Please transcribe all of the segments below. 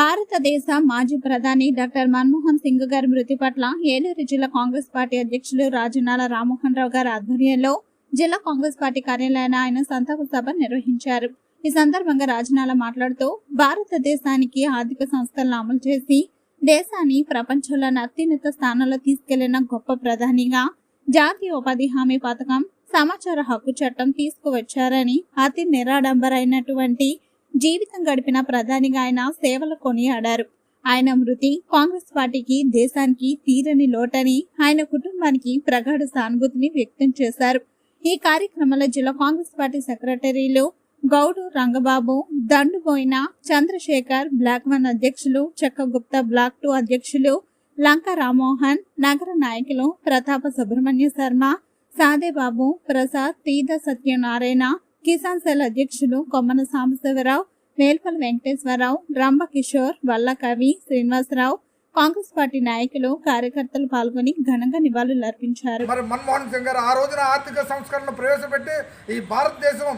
భారతదేశ మాజీ ప్రధాని డాక్టర్ మన్మోహన్ సింగ్ గారి మృతి పట్ల ఏలూరు జిల్లా కాంగ్రెస్ పార్టీ అధ్యక్షులు రాజనాల రామ్మోహన్ రావు గారి ఆధ్వర్యంలో జిల్లా కాంగ్రెస్ పార్టీ కార్యాలయాన్ని ఆయన సంతాప సభ నిర్వహించారు. ఈ సందర్భంగా రాజనాల మాట్లాడుతూ భారతదేశానికి ఆర్థిక సంస్థలను అమలు చేసి దేశాన్ని ప్రపంచంలోని అత్యున్నత స్థానంలో తీసుకెళ్ళిన గొప్ప ప్రధానిగా జాతీయ ఉపాధి హామీ పథకం సమాచార హక్కు చట్టం తీసుకువచ్చారని అతి నిరాడంబరైనటువంటి జీవితం గడిపిన ప్రధానిగా ఆయన సేవలు కొనియాడారు. ఆయన మృతి కాంగ్రెస్ పార్టీకి దేశానికి తీరని లోటని ఆయన కుటుంబానికి ప్రగాఢ సానుభూతిని వ్యక్తం చేశారు. ఈ కార్యక్రమంలో జిల్లా కాంగ్రెస్ పార్టీ సెక్రటరీలు గౌడు రంగబాబు దండుబోయిన చంద్రశేఖర్ బ్లాక్ వన్ అధ్యక్షులు చక్కగుప్తా బ్లాక్ టూ అధ్యక్షులు లంక రామ్మోహన్ నగర నాయకులు ప్రతాప సుబ్రహ్మణ్య శర్మ సాదేబాబు ప్రసాద్ తీద సత్యనారాయణ కిసాన్ సెల్ అధ్యక్షులు కొమ్మన సాంబశివరావు మేల్పల్ వెంకటేశ్వరరావు రంభ కిషోర్ వల్ల కవి శ్రీనివాసరావు కాంగ్రెస్ పార్టీ నాయకులు కార్యకర్తలు పాల్గొని ఘనంగా నివాళులు అర్పించారు. మరి మన్మోహన్ సింగ్ గారు ఆ రోజున ఆర్థిక సంస్కరణ ప్రవేశపెట్టి ఈ భారతదేశం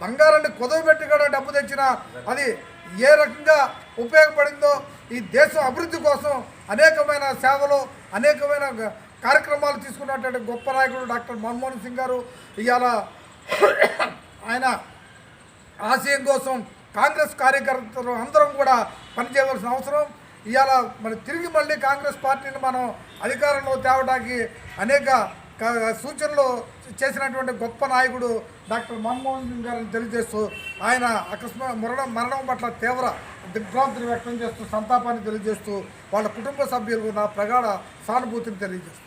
బంగారాన్ని కుదవబెట్టి కూడా డబ్బు తెచ్చిన అది ఏ రకంగా ఉపయోగపడిందో ఈ దేశం అభివృద్ధి కోసం అనేకమైన సేవలు అనేకమైన కార్యక్రమాలు తీసుకున్నటువంటి గొప్ప నాయకుడు డాక్టర్ మన్మోహన్ సింగ్ గారు ఇవాళ ఆయన ఆశయం కోసం కాంగ్రెస్ కార్యకర్తలు అందరం కూడా పనిచేయవలసిన అవసరం. ఇవాళ మరి తిరిగి మళ్ళీ కాంగ్రెస్ పార్టీని మనం అధికారంలో తేవడానికి అనేక సూచనలు చేసినటువంటి గొప్ప నాయకుడు డాక్టర్ మన్మోహన్ సింగ్ గారిని తెలియజేస్తూ ఆయన అకస్మాత్ మరణం మరణం పట్ల తీవ్ర దిగ్భ్రాంతిని వ్యక్తం చేస్తూ సంతాపాన్ని తెలియజేస్తూ వాళ్ళ కుటుంబ సభ్యులకు నా ప్రగాఢ సానుభూతిని తెలియజేస్తూ